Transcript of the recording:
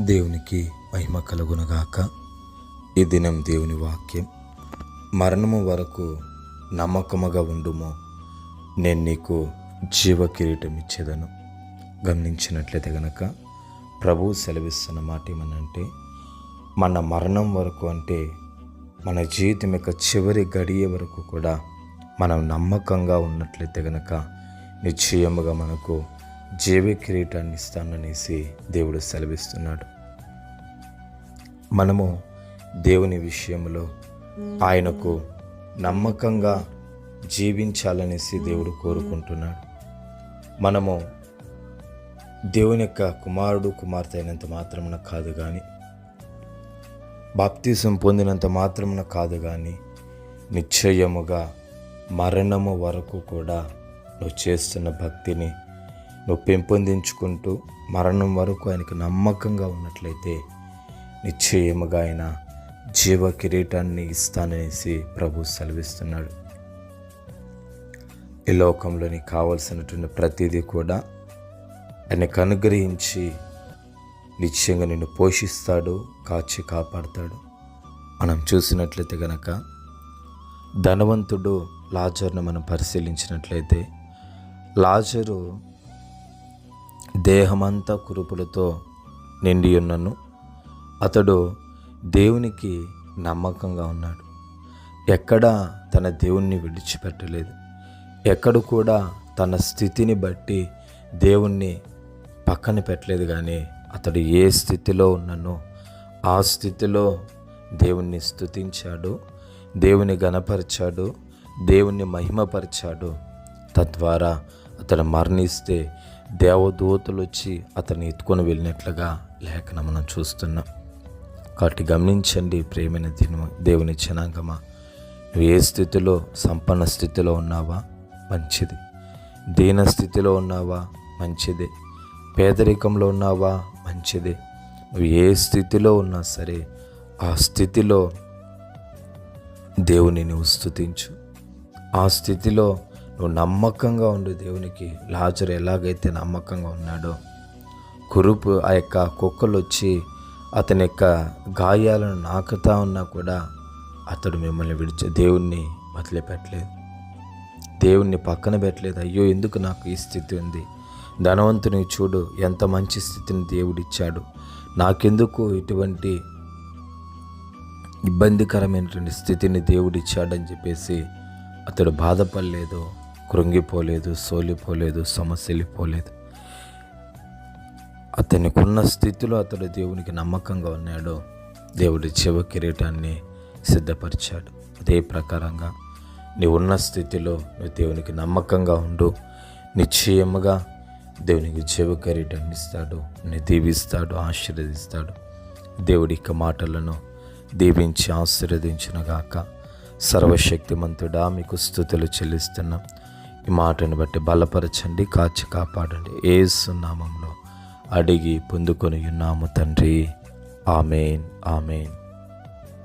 దేవునికి మహిమ కలుగునగాక. ఈ దినం దేవుని వాక్యం. మరణము వరకు నమ్మకముగా ఉండుమో. నేను నీకు జీవ కిరీటం ఇచ్చేదను గమనించినట్లయితే గనక ప్రభు సెలవిస్తున్న మాట ఏమనంటే మన మరణం వరకు అంటే మన జీవితం యొక్క చివరి గడియ వరకు కూడా మనం నమ్మకంగా ఉన్నట్లయితే గనక నిశ్చయముగా మనకు జీవ కిరీటాన్ని ఇస్తాననేసి దేవుడు సెలవిస్తున్నాడు. మనము దేవుని విషయంలో ఆయనకు నమ్మకంగా జీవించాలనేసి దేవుడు కోరుకుంటున్నాడు. మనము దేవుని యొక్క కుమారుడు కుమార్తె అయినంత మాత్రమున కాదు కానీ బాప్తీసం పొందినంత మాత్రమున కాదు కానీ నిశ్చయముగా మరణము వరకు కూడా నువ్వు చేస్తున్న భక్తిని నువ్వు పెంపొందించుకుంటూ మరణం వరకు ఆయనకు నమ్మకంగా ఉన్నట్లయితే నిశ్చయముగా ఆయన జీవ కిరీటాన్ని ఇస్తాననేసి ప్రభు సెలవిస్తున్నాడు. ఈ లోకంలోని కావలసినటువంటి ప్రతిదీ కూడా ఆయనకు అనుగ్రహించి నిశ్చయంగా నిన్ను పోషిస్తాడు కాచి కాపాడతాడు. మనం చూసినట్లయితే గనక ధనవంతుడు లాజర్ను మనం పరిశీలించినట్లయితే లాజరు దేహమంతా కురుపులతో నిండి ఉన్నను. అతడు దేవునికి నమ్మకంగా ఉన్నాడు. ఎక్కడా తన దేవుణ్ణి విడిచిపెట్టలేదు. ఎక్కడ కూడా తన స్థితిని బట్టి దేవుణ్ణి పక్కన పెట్టలేదు కానీ అతడు ఏ స్థితిలో ఉన్ననో ఆ స్థితిలో దేవుణ్ణి స్తుతించాడు దేవుని గణపరిచాడు దేవుణ్ణి మహిమపరిచాడు. తద్వారా అతడు మరణిస్తే దేవదూతలు వచ్చి అతన్ని ఎత్తుకొని వెళ్ళినట్లుగా లేఖన మనం చూస్తున్నాం. కాబట్టి గమనించండి ప్రేమైన దిన దేవుని జనాంగమా. నువ్వు ఏ స్థితిలో సంపన్న స్థితిలో ఉన్నావా? మంచిది. దీన స్థితిలో ఉన్నావా? మంచిదే. పేదరికంలో ఉన్నావా? మంచిదే. నువ్వు ఏ స్థితిలో ఉన్నా సరే ఆ స్థితిలో దేవుని నువ్వు స్థుతించు. ఆ స్థితిలో నువ్వు నమ్మకంగా ఉండు దేవునికి. లాజరు ఎలాగైతే నమ్మకంగా ఉన్నాడో కురుపు ఆ యొక్క కుక్కలు వచ్చి అతని యొక్క గాయాలను నాకుతా ఉన్నా కూడా అతడు మిమ్మల్ని విడిచి దేవుణ్ణి వదిలిపెట్టలేదు. దేవుణ్ణి పక్కన పెట్టలేదు. అయ్యో ఎందుకు నాకు ఈ స్థితి ఉంది? ధనవంతుని చూడు ఎంత మంచి స్థితిని దేవుడిచ్చాడు. నాకెందుకు ఇటువంటి ఇబ్బందికరమైనటువంటి స్థితిని దేవుడిచ్చాడని చెప్పేసి అతడు బాధపడలేదు. కృంగిపోలేదు సోలిపోలేదు సమస్యలిపోలేదు అతనికి ఉన్న స్థితిలో అతడు దేవునికి నమ్మకంగా ఉన్నాడు. దేవుడి చివ కిరీటాన్ని సిద్ధపరిచాడు. అదే ప్రకారంగా నీ ఉన్న స్థితిలో నువ్వు దేవునికి నమ్మకంగా ఉండు. నిశ్చయముగా దేవునికి జీవ కిరీటాన్ని ఇస్తాడు. నీ దీవిస్తాడు ఆశీర్వదిస్తాడు. దేవుడి యొక్క మాటలను దీవించి ఆశీర్వదించినగాక. సర్వశక్తిమంతుడా మీకు స్థుతులు చెల్లిస్తున్నాం. ఈ మాటను బట్టి బలపరచండి కాచి కాపాడండి. ఏసు నామంలో అడిగి పొందుకొని ఉన్నాము తండ్రి. Amen amen.